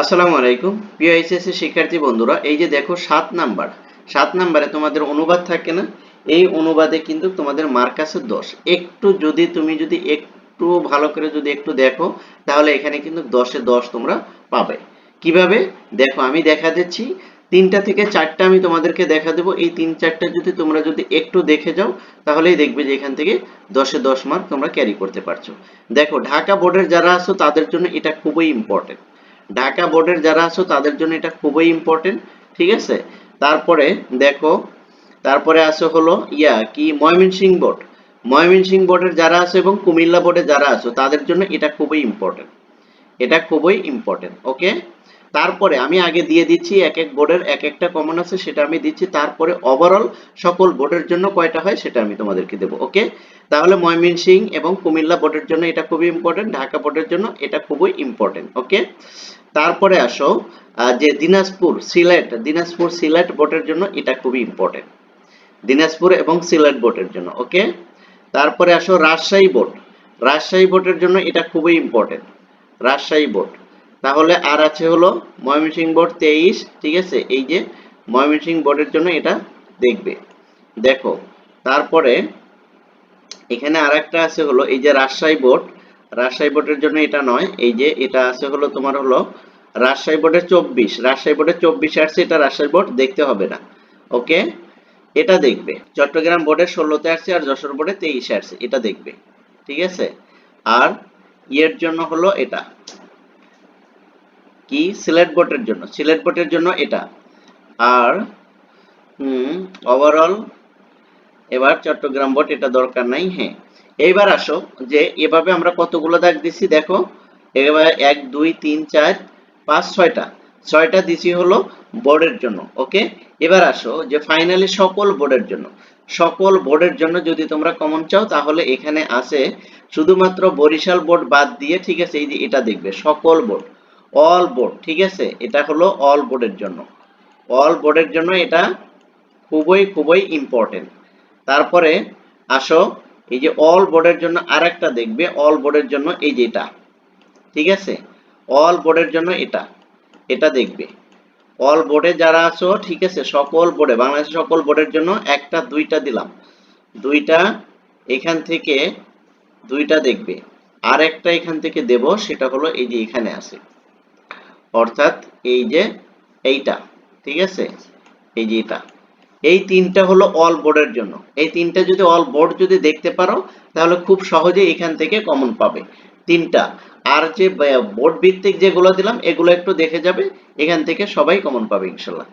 আসসালামু আলাইকুম। এইচএসসি শিক্ষার্থী বন্ধুরা, এই যে দেখো সাত নাম্বার। সাত নাম্বারে তোমাদের অনুবাদ থাকে না? এই অনুবাদে কিন্তু তোমাদের মার্ক আছে দশ। একটু যদি তুমি যদি একটু ভালো করে যদি একটু দেখো, তাহলে এখানে কিন্তু দশে দশ তোমরা পাবে। কীভাবে? দেখো, আমি দেখা দিচ্ছি। তিনটা থেকে চারটা আমি তোমাদেরকে দেখা দেবো। এই তিন চারটা যদি তোমরা যদি একটু দেখে যাও, তাহলেই দেখবে যে এখান থেকে দশে দশ মার্ক তোমরা ক্যারি করতে পারছ। দেখো, ঢাকা বোর্ডের যারা আছো, তাদের জন্য এটা খুবই ইম্পর্টেন্ট ঢাকা বোর্ডের যারা আছো, তাদের জন্য এটা খুবই ইম্পর্টেন্ট ঠিক আছে? তারপরে দেখো, তারপরে আছে হলো, ইয়া, কি? ময়মনসিংহ বোর্ড। ময়মনসিংহ বোর্ডের যারা আছে এবং কুমিল্লা বোর্ডে যারা আছো, তাদের জন্য এটা খুবই ইম্পর্টেন্ট এটা খুবই ইম্পর্টেন্ট ওকে তারপরে আমি আগে দিয়ে দিচ্ছি এক এক বোর্ডের এক একটা কমন আছে, সেটা আমি দিচ্ছি। তারপরে ওভারঅল সকল বোর্ডের জন্য কয়টা হয় সেটা আমি তোমাদেরকে দেবো ওকে তাহলে ময়মনসিংহ এবং কুমিল্লা বোর্ডের জন্য এটা খুবই ইম্পর্টেন্ট ঢাকা বোর্ডের জন্য এটা খুবই ইম্পর্টেন্ট ওকে তারপরে আসো যে দিনাজপুর সিলেট দিনাজপুর সিলেট বোর্ডের জন্য এটা খুবই ইম্পর্টেন্ট দিনাজপুর এবং সিলেট বোর্ডের জন্য ওকে তারপরে আসো রাজশাহী বোর্ড রাজশাহী বোর্ডের জন্য এটা খুবই ইম্পর্টেন্ট রাজশাহী বোর্ড তাহলে আর আছে হলো ময়মনসিংহ বোর্ড তেইশ, ঠিক আছে? এই যে ময়মনসিংহ বোর্ডের জন্য এটা দেখবে। দেখো, তারপরে এখানে আর একটা আছে হলো এই যে রাজশাহী বোর্ড। রাজশাহী বোর্ডের জন্য এটা নয়, এই যে এটা আছে হলো তোমার হলো রাজশাহী বোর্ডের চব্বিশ। রাজশাহী বোর্ডের চব্বিশ আসছে এটা রাজশাহী বোর্ড দেখতে হবে না। ওকে? এটা দেখবে। চট্টগ্রাম বোর্ডের ষোলোতে আসছে আর যশোর বোর্ডে তেইশে আসছে এটা দেখবে। ঠিক আছে? আর ইয়ের জন্য হলো এটা। কি? সিলেট বোর্ডের জন্য। সিলেট বোর্ডের জন্য এটা। আর ওভারঅল এবার চট্টগ্রাম বোর্ড এটা দরকার নাই হ্যাঁ। এইবার আসো, যে এভাবে আমরা কতগুলো দাগ দিছি, দেখো। এবার এক, দুই, তিন, চার, পাঁচ, ছয়টা। ছয়টা দিছি হলো বোর্ডের জন্য, ওকে? এবার আসো, যে ফাইনালি সকল বোর্ডের জন্য। সকল বোর্ডের জন্য যদি তোমরা কমন চাও, তাহলে এখানে আছে শুধুমাত্র বরিশাল বোর্ড বাদ দিয়ে, ঠিক আছে, এই যে এটা দেখবে, সকল বোর্ড অল বোর্ড ঠিক আছে? এটা হলো অল বোর্ডের জন্য। অল বোর্ডের জন্য এটা খুবই খুবই ইম্পর্টেন্ট তারপরে আসো, এই যে অল বোর্ডের জন্য আরেকটা দেখবে অল বোর্ডের জন্য এই যে এটা। ঠিক আছে? অল বোর্ডের জন্য এটা। এটা দেখবে। অল বোর্ডে যারা আছো, ঠিক আছে, সকল বোর্ডে বাংলাদেশের সকল বোর্ডের জন্য একটা, দুইটা দিলাম। দুইটা এখান থেকে, দুইটা দেখবে। আর একটা এখান থেকে দেব, সেটা হলো এই যে এখানে আছে। অর্থাৎ এই যে এইটা, ঠিক আছে? এই যে এটা। এই তিনটা হলো অল বোর্ডের জন্য। এই তিনটা যদি অল বোর্ড যদি দেখতে পারো, তাহলে খুব সহজে এখান থেকে কমন পাবে। তিনটা। আর যে বোর্ড ভিত্তিক যেগুলো দিলাম, এগুলো একটু দেখে যাবে, এখান থেকে সবাই কমন পাবে, ইনশাল্লাহ।